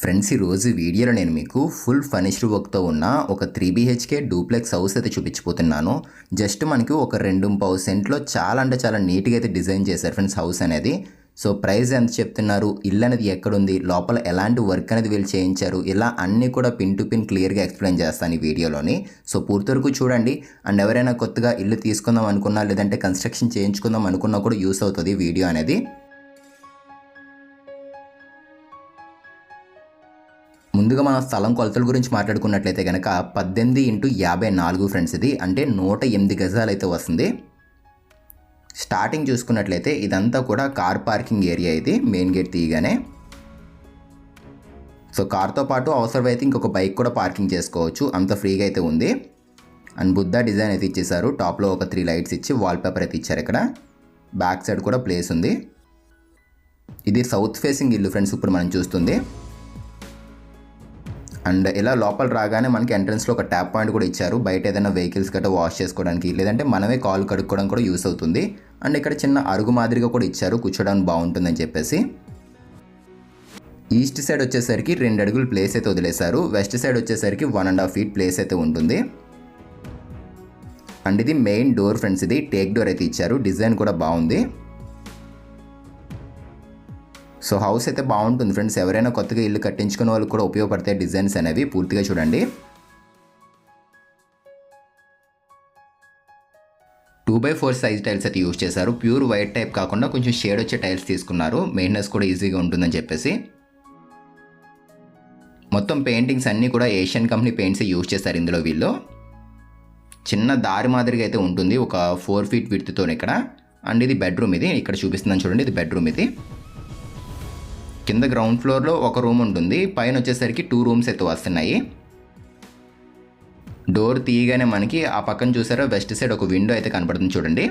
Friends ఈ రోజు వీడియోలో నేను మీకు ఫుల్ ఫర్నిష్డ్ వర్క్తో ఉన్న ఒక త్రీ బీహెచ్కే డూప్లెక్స్ హౌస్ అయితే చూపించిపోతున్నాను జస్ట్ మనకి ఒక రెండు పావు సెంట్లో చాలా అంటే చాలా నీట్గా అయితే డిజైన్ చేశారు ఫ్రెండ్స్ హౌస్ అనేది. సో ప్రైస్ ఎంత చెప్తున్నారు? ఇల్లు అనేది ఎక్కడుంది? లోపల ఎలాంటి వర్క్ అనేది వీళ్ళు చేయించారు? ఇలా అన్నీ కూడా పిన్ టు పిన్ క్లియర్గా ఎక్స్ప్లెయిన్ చేస్తాను ఈ వీడియోలోని. సో పూర్తి వరకు చూడండి. అండ్ ఎవరైనా కొత్తగా ఇల్లు తీసుకుందాం అనుకున్నా లేదంటే కన్స్ట్రక్షన్ చేయించుకుందాం అనుకున్నా కూడా యూస్ అవుతుంది వీడియో అనేది. ముందుగా మనం స్థలం కొలతల గురించి మాట్లాడుకున్నట్లయితే కనుక పద్దెనిమిది ఇంటూ యాభై నాలుగు ఫ్రెండ్స్ ఇది. అంటే నూట ఎనిమిది గజాలు అయితే వస్తుంది. స్టార్టింగ్ చూసుకున్నట్లయితే ఇదంతా కూడా కార్ పార్కింగ్ ఏరియా ఇది మెయిన్ గేట్ తీయగానే. సో కార్తో పాటు అవసరమైతే ఇంకొక బైక్ కూడా పార్కింగ్ చేసుకోవచ్చు. అంత ఫ్రీగా అయితే ఉంది. అండ్ బుద్ధ డిజైన్ అయితే ఇచ్చేసారు టాప్లో ఒక త్రీ లైట్స్ ఇచ్చి వాల్ పేపర్ అయితే ఇచ్చారు ఇక్కడ. బ్యాక్ సైడ్ కూడా ప్లేస్ ఉంది. ఇది సౌత్ ఫేసింగ్ ఇల్లు ఫ్రెండ్స్ ఇప్పుడు మనం చూస్తుంది. అండ్ ఇలా లోపల రాగానే మనకి ఎంట్రన్స్లో ఒక ట్యాప్ పాయింట్ కూడా ఇచ్చారు. బయట ఏదైనా వెహికల్స్ గట్రా వాష్ చేసుకోవడానికి లేదంటే మనమే కాల్ కడుక్కోవడం కూడా యూస్ అవుతుంది. అండ్ ఇక్కడ చిన్న అరుగు మాదిరిగా కూడా ఇచ్చారు. కూర్చోడానికి బాగుంటుందని చెప్పేసి. ఈస్ట్ సైడ్ వచ్చేసరికి రెండు అడుగులు ప్లేస్ అయితే వదిలేశారు. వెస్ట్ సైడ్ వచ్చేసరికి one and half feet place అయితే ఉంటుంది. అండ్ ఇది మెయిన్ డోర్ ఫ్రెండ్స్ ఇది. టేక్ డోర్ అయితే ఇచ్చారు. డిజైన్ కూడా బాగుంది. సో హౌస్ అయితే బాగుంటుంది ఫ్రెండ్స్ ఎవరైనా కొత్తగా ఇల్లు కట్టించుకునే వాళ్ళకి కూడా ఉపయోగపడతాయి డిజైన్స్ అనేవి. పూర్తిగా చూడండి. Two by four size tiles అయితే యూజ్ చేశారు. ప్యూర్ వైట్ టైప్ కాకుండా కొంచెం షేడ్ వచ్చే టైల్స్ తీసుకున్నారు. మెయింటెనెన్స్ కూడా ఈజీగా ఉంటుందని చెప్పేసి. మొత్తం పెయింటింగ్స్ అన్నీ కూడా ఏషియన్ కంపెనీ పెయింట్స్ యూజ్ చేశారు ఇందులో వీళ్ళు. చిన్న దారి మాదిరిగా అయితే ఉంటుంది. ఒక ఫోర్ ఫీట్ విడ్త్తో ఇక్కడ. అండ్ ఇది బెడ్రూమ్ ఇది. ఇక్కడ చూపిస్తున్నాను చూడండి. ఇది బెడ్రూమ్ ఇది. కింద గ్రౌండ్ ఫ్లోర్లో ఒక రూమ్ ఉంటుంది. పైన వచ్చేసరికి టూ రూమ్స్ అయితే వస్తున్నాయి. డోర్ తీయగానే మనకి ఆ పక్కన చూసారా? వెస్ట్ సైడ్ ఒక విండో అయితే కనపడుతుంది చూడండి.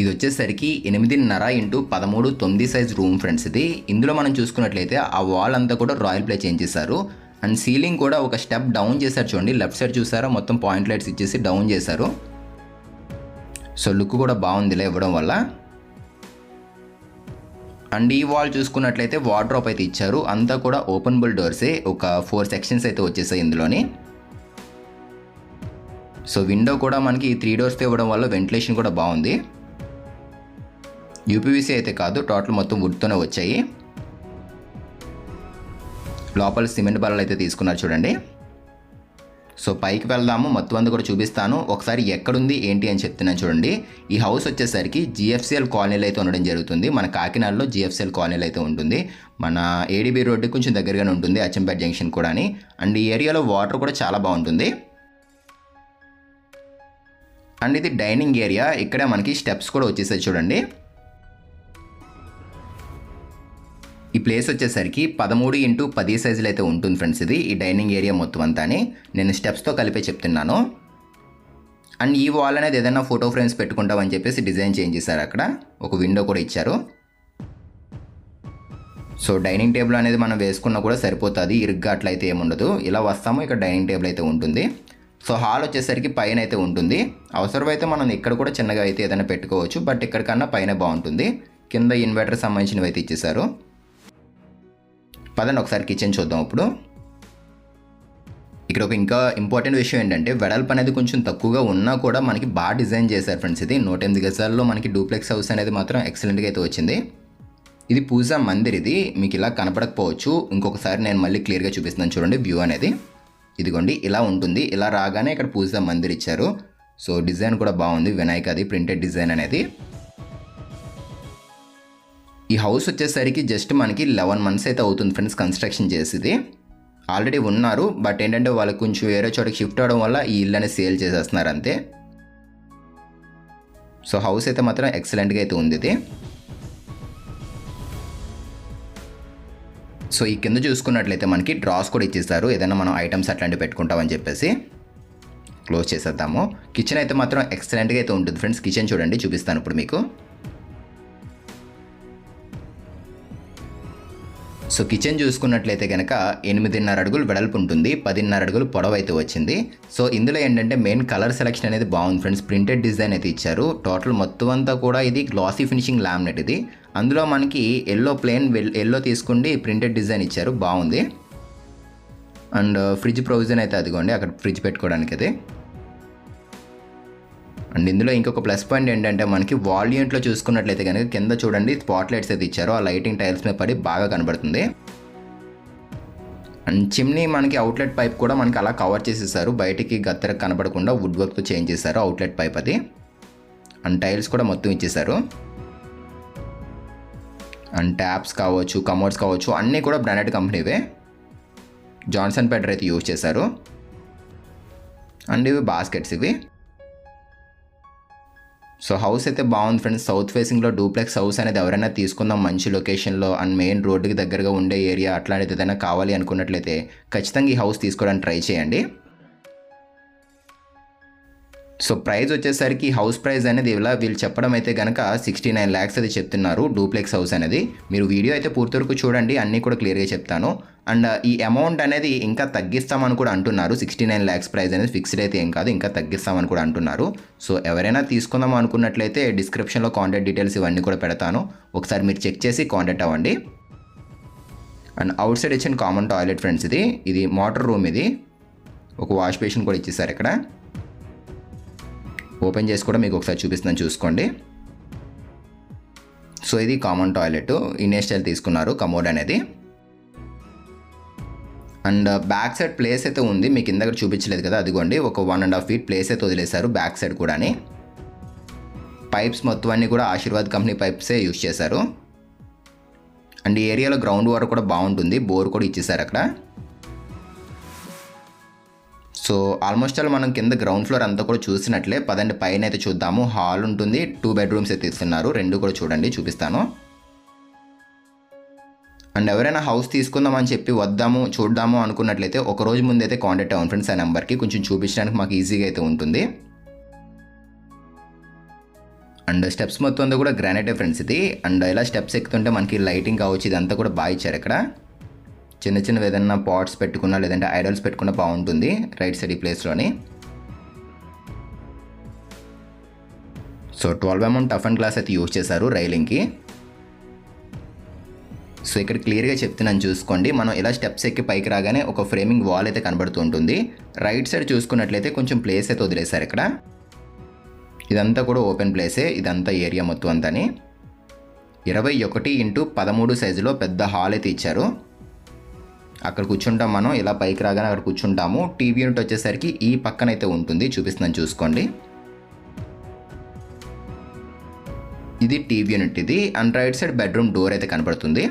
ఇది వచ్చేసరికి ఎనిమిదిన్నర ఇంటూ పదమూడు తొమ్మిది సైజ్ రూమ్ ఫ్రెండ్స్ ఇది. ఇందులో మనం చూసుకున్నట్లయితే ఆ వాల్ అంతా కూడా రాయల్ ప్లే చేంజ్ చేశారు. అండ్ సీలింగ్ కూడా ఒక స్టెప్ డౌన్ చేశారు చూడండి. లెఫ్ట్ సైడ్ చూసారా? మొత్తం పాయింట్ లైట్స్ ఇచ్చేసి డౌన్ చేశారు. సో లుక్ కూడా బాగుందిలే ఇవ్వడం వల్ల. అండ్ ఈ వాల్ చూసుకున్నట్లయితే వార్డ్రోప్ అయితే ఇచ్చారు. అంతా కూడా ఓపెన్బుల్ డోర్సే. ఒక ఫోర్ సెక్షన్స్ అయితే వచ్చేసాయి ఇందులోని. సో విండో కూడా మనకి త్రీ డోర్స్తో ఇవ్వడం వల్ల వెంటిలేషన్ కూడా బాగుంది. యూపీవీసీ అయితే కాదు టోటల్ మొత్తం వుడ్తోనే వచ్చాయి. లోపల సిమెంట్ బల్లలు అయితే తీసుకున్నారు చూడండి. సో పైకి వెళ్దాము మొత్తం అంతా కూడా చూపిస్తాను. ఒకసారి ఎక్కడుంది ఏంటి అని చెప్తున్నాను చూడండి. ఈ హౌస్ వచ్చేసరికి జిఎఫ్సిఎల్ కాలనీలో అయితే ఉండడం జరుగుతుంది. మన కాకినాడలో జిఎఫ్సిఎల్ కాలనీలో అయితే ఉంటుంది. మన ఏడీబీ రోడ్డు కొంచెం దగ్గరగానే ఉంటుంది అచ్చంపేట జంక్షన్ కూడా అండ్ ఈ ఏరియాలో వాటర్ కూడా చాలా బాగుంటుంది. అండ్ ఇది డైనింగ్ ఏరియా. ఇక్కడే మనకి స్టెప్స్ కూడా వచ్చేసాయి చూడండి. ప్లేస్ వచ్చేసరికి పదమూడు ఇంటూ పది సైజులు అయితే ఉంటుంది ఫ్రెండ్స్ ఇది. ఈ డైనింగ్ ఏరియా మొత్తం అంతా నేను స్టెప్స్తో కలిపే చెప్తున్నాను. అండ్ ఈ వాల్ అనేది ఏదైనా ఫోటో ఫ్రేమ్స్ పెట్టుకుంటామని చెప్పేసి డిజైన్ చేంజ్ చేశారు అక్కడ. ఒక విండో కూడా ఇచ్చారు. సో డైనింగ్ టేబుల్ అనేది మనం వేసుకున్నా కూడా సరిపోతుంది. ఇరుగ్గా అట్లయితే ఏముండదు ఇలా వస్తాము ఇక్కడ డైనింగ్ టేబుల్ అయితే ఉంటుంది. సో హాల్ వచ్చేసరికి పైన అయితే ఉంటుంది. అవసరమైతే మనం ఇక్కడ కూడా చిన్నగా అయితే ఏదైనా పెట్టుకోవచ్చు బట్ ఇక్కడికన్నా పైన బాగుంటుంది. కింద ఇన్వర్టర్ సంబంధించినవి అయితే ఇచ్చేసారు పదండి ఒకసారి కిచెన్ చూద్దాం ఇప్పుడు. ఇక్కడ ఒక ఇంకా ఇంపార్టెంట్ విషయం ఏంటంటే వెడల్పు అనేది కొంచెం తక్కువగా ఉన్నా కూడా మనకి బాగా డిజైన్ చేశారు ఫ్రెండ్స్ ఇది. నూట ఎనిమిది గజాల్లో మనకి డూప్లెక్స్ హౌస్ అనేది మాత్రం ఎక్సలెంట్గా అయితే వచ్చింది. ఇది పూజా మందిర్ ఇది. మీకు ఇలా కనపడకపోవచ్చు. ఇంకొకసారి నేను మళ్ళీ క్లియర్గా చూపిస్తున్నాను చూడండి వ్యూ అనేది. ఇదిగోండి ఇలా ఉంటుంది. ఇలా రాగానే ఇక్కడ పూజా మందిర్ ఇచ్చారు. సో డిజైన్ కూడా బాగుంది. వినాయక అది ప్రింటెడ్ డిజైన్ అనేది. ఈ హౌస్ వచ్చేసరికి జస్ట్ మనకి లెవెన్ మంత్స్ అయితే అవుతుంది ఫ్రెండ్స్ కన్స్ట్రక్షన్ చేసేది. ఆల్రెడీ ఉన్నారు బట్ ఏంటంటే వాళ్ళకి కొంచెం వేరే చోటకి షిఫ్ట్ అవడం వల్ల ఈ ఇల్లు అనేది సేల్ చేసేస్తున్నారు అంతే. సో హౌస్ అయితే మాత్రం ఎక్సలెంట్గా అయితే ఉంది ఇది. సో ఈ కింద చూసుకున్నట్లయితే మనకి డ్రాస్ కూడా ఇచ్చేస్తారు ఏదైనా మనం ఐటమ్స్ అట్లాంటివి పెట్టుకుంటామని చెప్పేసి. క్లోజ్ చేసేద్దాము. కిచెన్ అయితే మాత్రం ఎక్సలెంట్గా అయితే ఉంటుంది ఫ్రెండ్స్ కిచెన్ చూడండి చూపిస్తాను ఇప్పుడు మీకు. సో కిచెన్ చూసుకున్నట్లయితే కనుక ఎనిమిదిన్నర అడుగులు వెడల్పు ఉంటుంది పదిన్నర అడుగులు పొడవు అయితే వచ్చింది. సో ఇందులో ఏంటంటే మెయిన్ కలర్ సెలెక్షన్ అనేది బాగుంది ఫ్రెండ్స్ ప్రింటెడ్ డిజైన్ అయితే ఇచ్చారు. టోటల్ మొత్తం అంతా కూడా ఇది గ్లాసీ ఫినిషింగ్ లామినేట్ ఇది. అందులో మనకి ఎల్లో ప్లేన్ ఎల్లో తీసుకుండి ప్రింటెడ్ డిజైన్ ఇచ్చారు. బాగుంది. అండ్ ఫ్రిడ్జ్ ప్రొవిజన్ అయితే అదిగోండి. అక్కడ ఫ్రిడ్జ్ పెట్టుకోవడానికి అది అండ్ ఇందులో ఇంకొక ప్లస్ పాయింట్ ఏంటంటే మనకి వాల్యూంట్లో చూసుకున్నట్లయితే కనుక కింద చూడండి స్పాట్ లైట్స్ అయితే ఇచ్చారు. ఆ లైటింగ్ టైల్స్ మీద పడి బాగా కనబడుతుంది. అండ్ చిమ్నీ మనకి అవుట్లెట్ పైప్ కూడా మనకి అలా కవర్ చేసేసారు. బయటికి గత్తరకు కనబడకుండా వుడ్ వర్క్తో చేంజ్ చేశారు అవుట్లెట్ పైప్ అది. అండ్ టైల్స్ కూడా మొత్తం ఇచ్చేసారు. అండ్ ట్యాప్స్ కావచ్చు కమోడ్స్ కావచ్చు అన్నీ కూడా బ్రాండెడ్ కంపెనీవే జాన్సన్ పెటర్ అయితే యూజ్ చేశారు. అండ్ ఇవి బాస్కెట్స్ ఇవి. సో హౌస్ అయితే బాగుంది ఫ్రెండ్స్. సౌత్ ఫేసింగ్లో డూప్లెక్స్ హౌస్ అనేది ఎవరైనా తీసుకుందాం మంచి లొకేషన్లో అండ్ మెయిన్ రోడ్డుకి దగ్గరగా ఉండే ఏరియా అట్లాంటిది ఏదైనా కావాలి అనుకున్నట్లయితే ఖచ్చితంగా ఈ హౌస్ తీసుకోవడానికి ట్రై చేయండి. సో ప్రైస్ వచ్చేసరికి హౌస్ ప్రైస్ అనేది ఇలా వీళ్ళు చెప్పడం అయితే కనుక సిక్స్టీ నైన్ ల్యాక్స్ అది చెప్తున్నారు డూప్లెక్స్ హౌస్ అనేది. మీరు వీడియో అయితే పూర్తి వరకు చూడండి అన్నీ కూడా క్లియర్గా చెప్తాను. అండ్ ఈ అమౌంట్ అనేది ఇంకా తగ్గిస్తామని కూడా అంటున్నారు. సిక్స్టీ నైన్ ల్యాక్స్ ప్రైస్ అనేది ఫిక్స్డ్ అయితే ఏం కాదు ఇంకా తగ్గిస్తామని కూడా అంటున్నారు. సో ఎవరైనా తీసుకుందాం అనుకున్నట్లయితే డిస్క్రిప్షన్లో కాంటాక్ట్ డీటెయిల్స్ ఇవన్నీ కూడా పెడతాను. ఒకసారి మీరు చెక్ చేసి కాంటాక్ట్ అవ్వండి. అండ్ అవుట్ సైడ్ ఇచ్చిన కామన్ టాయిలెట్ ఫ్రెండ్స్ ఇది. ఇది మోటార్ రూమ్ ఇది. ఒక వాష్ బేసిన్ కూడా ఇచ్చేసారు ఇక్కడ. ఓపెన్ చేసి కూడా మీకు ఒకసారి చూపిస్తున్నాను చూసుకోండి. సో ఇది కామన్ టాయిలెట్ ఇండియన్ స్టైల్ తీసుకున్నారు కమోడ్ అనేది. అండ్ బ్యాక్ సైడ్ ప్లేస్ అయితే ఉంది. మీకు ఇందాక చూపించలేదు కదా అదిగోండి. ఒక one and half feet place అయితే వదిలేశారు బ్యాక్ సైడ్ కూడాని. పైప్స్ మొత్తం అన్నీ కూడా ఆశీర్వాద్ కంపెనీ పైప్సే యూజ్ చేశారు. అండ్ ఈ ఏరియాలో గ్రౌండ్ వాటర్ కూడా బాగుంటుంది. బోర్ కూడా ఇచ్చేసారు అక్కడ. సో ఆల్మోస్ట్ ఆల్ మనం కింద గ్రౌండ్ ఫ్లోర్ అంతా కూడా చూసినట్లే. పదండి పైన అయితే చూద్దాము. హాల్ ఉంటుంది. టూ బెడ్రూమ్స్ అయితే ఇస్తున్నారు రెండు కూడా చూడండి చూపిస్తాను. అండ్ ఎవరైనా హౌస్ తీసుకుందామని చెప్పి వద్దాము చూద్దాము అనుకున్నట్లయితే ఒక రోజు ముందు అయితే కాంటాక్ట్ అవ్వండి ఫ్రెండ్స్ ఆ నెంబర్కి. కొంచెం చూపించడానికి మాకు ఈజీగా అయితే ఉంటుంది. అండ్ స్టెప్స్ మొత్తం అంతా కూడా గ్రానైటే ఫ్రెండ్స్ ఇది. అండ్ ఇలా స్టెప్స్ ఎక్కుతుంటే మనకి లైటింగ్ కావచ్చు ఇదంతా కూడా బాగా ఇచ్చారు ఇక్కడ. చిన్న చిన్నవి ఏదైనా పాట్స్ పెట్టుకున్నా లేదంటే ఐడల్స్ పెట్టుకున్నా బాగుంటుంది రైట్ సైడ్ ఈ ప్లేస్లోని so twelve MM tough and glass అయితే యూజ్ చేశారు రైలింగ్కి సో ఇక్కడ క్లియర్గా చెప్తున్నాను చూసుకోండి. మనం ఇలా స్టెప్స్ ఎక్కి పైకి రాగానే ఒక ఫ్రేమింగ్ వాల్ అయితే కనబడుతూ ఉంటుంది. రైట్ సైడ్ చూసుకున్నట్లయితే కొంచెం ప్లేస్ అయితే వదిలేశారు ఇక్కడ. ఇదంతా కూడా ఓపెన్ ప్లేసే ఇదంతా ఏరియా మొత్తం అంతని. ఇరవై ఒకటి ఇంటూ పదమూడు సైజులో పెద్ద హాల్ అయితే ఇచ్చారు. అక్కడ కూర్చుంటాం మనం ఇలా పైకి రాగానే అక్కడ కూర్చుంటాము. టీవీ యూనిట్ వచ్చేసరికి ఈ పక్కన అయితే ఉంటుంది చూపిస్తున్నాను చూసుకోండి. ఇది టీవీ యూనిట్ ఇది. And right side bedroom door అయితే కనపడుతుంది.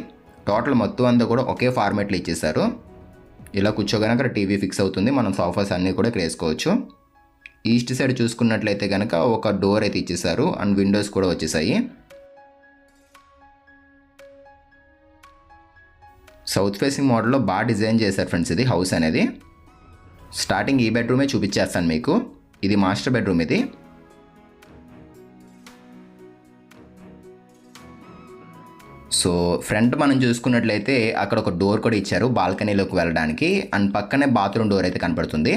టోటల్ మొత్తం అంతా కూడా ఒకే ఫార్మేట్లో ఇచ్చేసారు ఇలా కూర్చోగానే అక్కడ టీవీ ఫిక్స్ అవుతుంది. మనం సోఫాస్ అన్నీ కూడా ఇక్కడ వేసుకోవచ్చు. ఈస్ట్ సైడ్ చూసుకున్నట్లయితే కనుక ఒక డోర్ అయితే ఇచ్చేసారు అండ్ విండోస్ కూడా వచ్చేసాయి. సౌత్ ఫేసింగ్ మోడల్లో బాగా డిజైన్ చేశారు ఫ్రెండ్స్ ఇది హౌస్ అనేది. స్టార్టింగ్ ఈ బెడ్రూమే చూపించేస్తాను మీకు. ఇది మాస్టర్ బెడ్రూమ్ ఇది. సో ఫ్రంట్ మనం చూసుకున్నట్లయితే అక్కడ ఒక డోర్ కూడా ఇచ్చారు బాల్కనీలోకి వెళ్ళడానికి. అండ్ పక్కనే బాత్రూమ్ డోర్ అయితే కనపడుతుంది.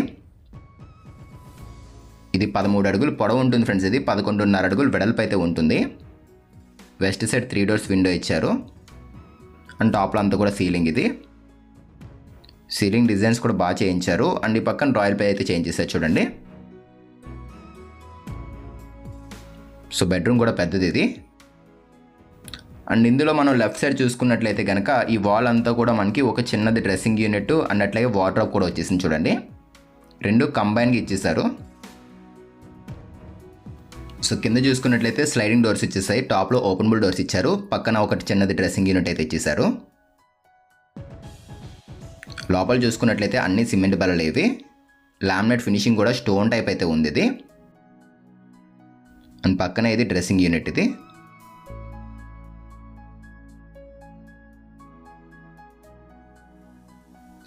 ఇది పదమూడు అడుగులు పొడవు ఉంటుంది ఫ్రెండ్స్ ఇది. పదకొండున్నర అడుగులు వెడల్పు అయితే ఉంటుంది. West side three doors window ఇచ్చారు. అండ్ టాప్లో అంతా కూడా సీలింగ్ ఇది. సీలింగ్ డిజైన్స్ కూడా బాగా చేయించారు. అండ్ ఈ పక్కన రాయల్ పే అయితే చేంజ్ చేశారు చూడండి. సో బెడ్రూమ్ కూడా పెద్దది ఇది. అండ్ ఇందులో మనం లెఫ్ట్ సైడ్ చూసుకున్నట్లయితే కనుక ఈ వాల్ అంతా కూడా మనకి ఒక చిన్నది డ్రెస్సింగ్ యూనిట్ అండ్ అట్లాగే వాటర్ కూడా వచ్చేసింది చూడండి. రెండు కంబైన్గా ఇచ్చేసారు సో కింద చూసుకున్నట్లయితే స్లైడింగ్ డోర్స్ ఇచ్చేసాయి. టాప్లో ఓపెనబుల్ డోర్స్ ఇచ్చారు. పక్కన ఒకటి చిన్నది డ్రెస్సింగ్ యూనిట్ అయితే ఇచ్చేసారు. లోపల చూసుకున్నట్లయితే అన్ని సిమెంట్ బలలేవి ఇవి. లామినేట్ ఫినిషింగ్ కూడా స్టోన్ టైప్ అయితే ఉంది ఇది. అండ్ పక్కన ఇది డ్రెస్సింగ్ యూనిట్ ఇది.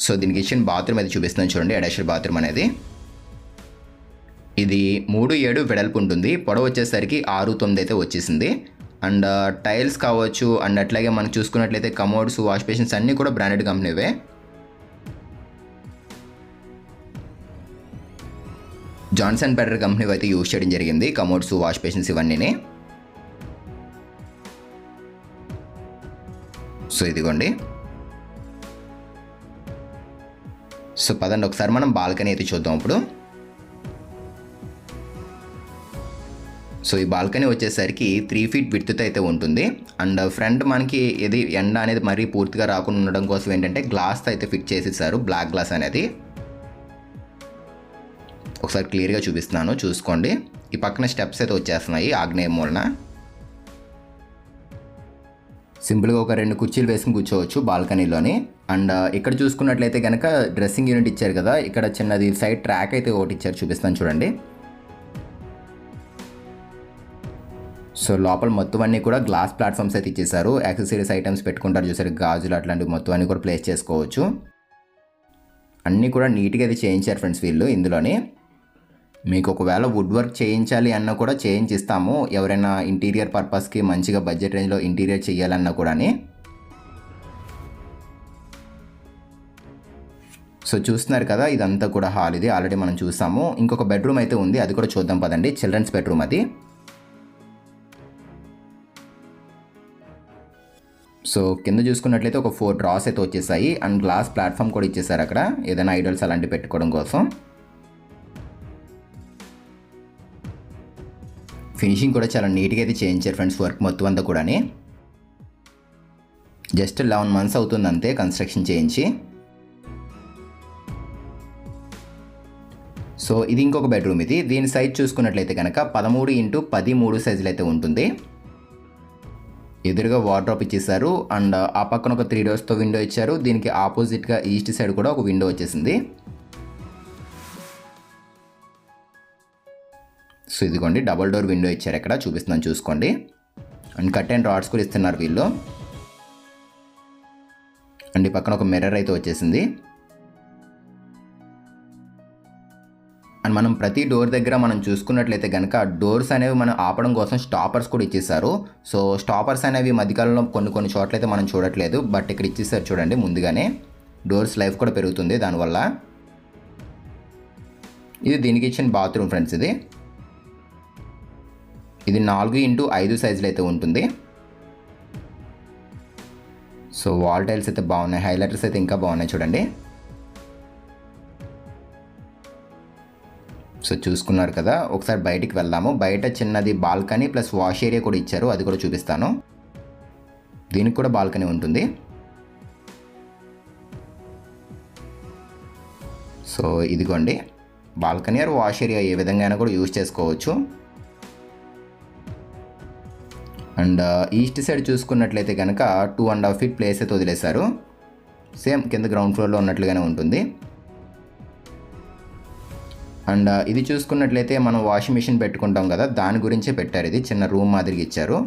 సో దీనికి ఇచ్చిన బాత్రూమ్ అయితే చూపిస్తున్నాను చూడండి. అడాషర్ బాత్రూమ్ అనేది. ఇది మూడు ఏడు వెడల్పు ఉంటుంది. పొడవు వచ్చేసరికి ఆరు తొమ్మిది అయితే వచ్చేసింది. అండ్ టైల్స్ కావచ్చు అండ్ అట్లాగే మనం చూసుకున్నట్లయితే కమోడ్స్ వాష్ బేసిన్స్ అన్నీ కూడా బ్రాండెడ్ కంపెనీవే జాన్సన్ బెటర్ కంపెనీ అయితే యూజ్ చేయడం జరిగింది. కమోడ్స్ వాష్ బేషన్స్ ఇవన్నీ సో ఇదిగోండి. సో పదండి. ఒకసారి మనం బాల్కనీ అయితే చూద్దాం ఇప్పుడు. సో ఈ బాల్కనీ వచ్చేసరికి త్రీ ఫీట్ విడ్త్తో అయితే ఉంటుంది. అండ్ ఫ్రంట్ మనకి ఇది ఎండ అనేది మరీ పూర్తిగా రాకుండా ఉండడం కోసం ఏంటంటే గ్లాస్ అయితే ఫిట్ చేసేసారు బ్లాక్ గ్లాస్ అనేది. ఒకసారి క్లియర్గా చూపిస్తున్నాను చూసుకోండి. ఈ పక్కన స్టెప్స్ అయితే వచ్చేస్తున్నాయి ఆగ్నేయ మూలన. సింపుల్గా ఒక రెండు కుర్చీలు వేసుకుని కూర్చోవచ్చు బాల్కనీలోని. అండ్ uh, ఇక్కడ చూసుకున్నట్లయితే కనుక డ్రెస్సింగ్ యూనిట్ ఇచ్చారు కదా ఇక్కడ చిన్నది సైడ్ ట్రాక్ అయితే ఒకటి ఇచ్చారు చూపిస్తాను చూడండి. సో లోపల మొత్తం అన్నీ కూడా గ్లాస్ ప్లాట్ఫామ్స్ అయితే ఇచ్చేసారు యాక్సెసరీస్ ఐటమ్స్ పెట్టుకుంటారు చూసారు. గాజులు అట్లాంటివి మొత్తం అన్నీ కూడా ప్లేస్ చేసుకోవచ్చు. అన్నీ కూడా నీట్గా అయితే చేయించారు ఫ్రెండ్స్ వీళ్ళు ఇందులోని. మీకు ఒకవేళ వుడ్ వర్క్ చేయించాలి అన్నా కూడా చేయించిస్తాము ఎవరైనా ఇంటీరియర్ పర్పస్కి మంచిగా బడ్జెట్ రేంజ్లో ఇంటీరియర్ చేయాలన్నా కూడా సో చూస్తున్నారు కదా ఇదంతా కూడా హాల్ ఇది. ఆల్రెడీ మనం చూసాము. ఇంకొక బెడ్రూమ్ అయితే ఉంది. అది కూడా చూద్దాం పదండి. చిల్డ్రన్స్ బెడ్రూమ్ అది. సో కింద చూసుకున్నట్లయితే ఒక ఫోర్ డ్రాస్ అయితే వచ్చేసాయి. అండ్ గ్లాస్ ప్లాట్ఫామ్ కూడా ఇచ్చేసారు అక్కడ. ఏదైనా ఐడల్స్ అలాంటివి పెట్టుకోవడం కోసం. ఫినిషింగ్ కూడా చాలా నీట్గా అయితే చేయించారు ఫ్రెండ్స్ వర్క్ మొత్తం అంతా కూడా జస్ట్ లెవెన్ మంత్స్ అవుతుంది అంతే కన్స్ట్రక్షన్ చేయించి. సో ఇది ఇంకొక బెడ్రూమ్ ఇది. దీని సైజ్ చూసుకున్నట్లయితే కనుక పదమూడు ఇంటూ పది మూడు సైజులు అయితే ఉంటుంది. ఎదురుగా వార్డ్రాప్ ఇచ్చేసారు అండ్ ఆ పక్కన ఒక త్రీ డోర్స్తో విండో ఇచ్చారు. దీనికి ఆపోజిట్గా ఈస్ట్ సైడ్ కూడా ఒక విండో వచ్చేసింది. సో ఇదిగోండి డబల్ డోర్ విండో ఇచ్చారు ఇక్కడ చూపిస్తున్నాను చూసుకోండి. అండ్ కట్ అండ్ రాడ్స్ కూడా ఇస్తున్నారు వీళ్ళు. అండ్ ఈ పక్కన ఒక మిర్రర్ అయితే వచ్చేసింది. అండ్ మనం ప్రతి డోర్ దగ్గర మనం చూసుకున్నట్లయితే కనుక డోర్స్ అనేవి మనం ఆపడం కోసం స్టాపర్స్ కూడా ఇచ్చేసారు సో స్టాపర్స్ అనేవి మధ్యకాలంలో కొన్ని కొన్ని చోట్లయితే మనం చూడట్లేదు. బట్ ఇక్కడ ఇచ్చేసారు చూడండి ముందుగానే. డోర్స్ లైఫ్ కూడా పెరుగుతుంది దానివల్ల. ఇది దీనికి ఇచ్చిన బాత్రూమ్ ఫ్రెండ్స్ ఇది. ఇది నాలుగు ఇంటూ ఐదు సైజులు అయితే ఉంటుంది. సో వాల్ టైల్స్ అయితే బాగున్నాయి. హైలైటర్స్ అయితే ఇంకా బాగున్నాయి చూడండి. సో చూసుకున్నారు కదా ఒకసారి బయటికి వెళ్దాము. బయట చిన్నది బాల్కనీ ప్లస్ వాష్ ఏరియా కూడా ఇచ్చారు. అది కూడా చూపిస్తాను. దీనికి కూడా బాల్కనీ ఉంటుంది. సో ఇదిగోండి. బాల్కనీ ఆర్ వాష్ ఏరియా ఏ విధంగా అయినా కూడా యూజ్ చేసుకోవచ్చు. అండ్ uh, ఈస్ట్ సైడ్ చూసుకున్నట్లయితే కనుక two and half feet place అయితే వదిలేశారు. సేమ్ కింద గ్రౌండ్ ఫ్లోర్లో ఉన్నట్లుగానే ఉంటుంది. అండ్ ఇది చూసుకున్నట్లయితే మనం వాషింగ్ మిషన్ పెట్టుకుంటాం కదా దాని గురించే పెట్టారు. ఇది చిన్న రూమ్ మాదిరిగా ఇచ్చారు.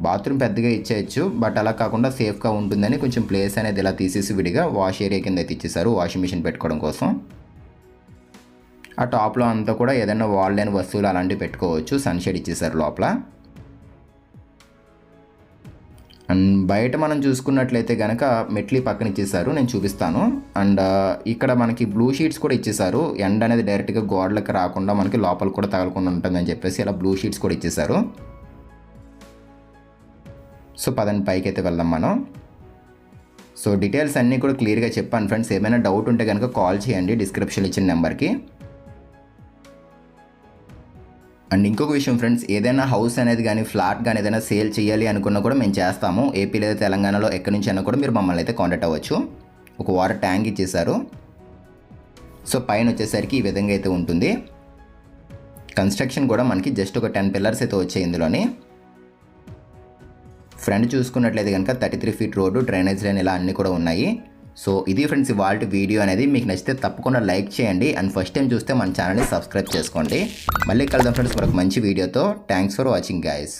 బాత్రూమ్ పెద్దగా ఇచ్చేయచ్చు బట్ అలా కాకుండా సేఫ్గా ఉంటుందని కొంచెం ప్లేస్ అనేది ఇలా తీసేసి విడిగా వాష్ ఏరియా కింద అయితే ఇచ్చేసారు వాషింగ్ మిషన్ పెట్టుకోవడం కోసం. ఆ టాప్లో అంతా కూడా ఏదైనా వాల్ లేని వస్తువులు అలాంటివి పెట్టుకోవచ్చు. సన్షేడ్ ఇచ్చేసారు లోపల. అండ్ బయట మనం చూసుకున్నట్లయితే కనుక మెట్లీ పక్కన ఇచ్చేసారు నేను చూపిస్తాను. అండ్ ఇక్కడ మనకి బ్లూ షీట్స్ కూడా ఇచ్చేసారు ఎండ అనేది డైరెక్ట్గా గోడలకు రాకుండా మనకి లోపల కూడా తగలకుండా ఉంటుందని చెప్పేసి ఇలా బ్లూ షీట్స్ కూడా ఇచ్చేసారు సో పదండి పైకి అయితే వెళ్దాం మనం. సో డీటెయిల్స్ అన్నీ కూడా క్లియర్గా చెప్పాను ఫ్రెండ్స్. ఏమైనా డౌట్ ఉంటే కనుక కాల్ చేయండి డిస్క్రిప్షన్ ఇచ్చిన నెంబర్కి అండ్ ఇంకొక విషయం ఫ్రెండ్స్ ఏదైనా హౌస్ అనేది కానీ ఫ్లాట్ కానీ ఏదైనా సేల్ చేయాలి అనుకున్నా కూడా మేము చేస్తాము. ఏపీ లేదా తెలంగాణలో ఎక్కడి నుంచి అయినా కూడా మీరు మమ్మల్ని అయితే కాంటాక్ట్ అవ్వచ్చు. ఒక వాటర్ ట్యాంక్ ఇచ్చేసారు సో పైన వచ్చేసరికి ఈ విధంగా అయితే ఉంటుంది. కన్స్ట్రక్షన్ కూడా మనకి జస్ట్ ఒక టెన్ పిల్లర్స్ అయితే వచ్చాయి ఇందులోని. ఫ్రంట్ చూసుకున్నట్లయితే కనుక thirty three feet road drainage line ఇలా అన్నీ కూడా ఉన్నాయి. సో ఇది ఫ్రెండ్స్ ఇవాళ వీడియో అనేది మీకు నచ్చితే తప్పకుండా లైక్ చేయండి. అండ్ ఫస్ట్ టైం చూస్తే మన ఛానల్ని సబ్స్క్రైబ్ చేసుకోండి. మళ్ళీ కలుద్దాం ఫ్రెండ్స్ మరొక మంచి వీడియోతో. Thanks for watching guys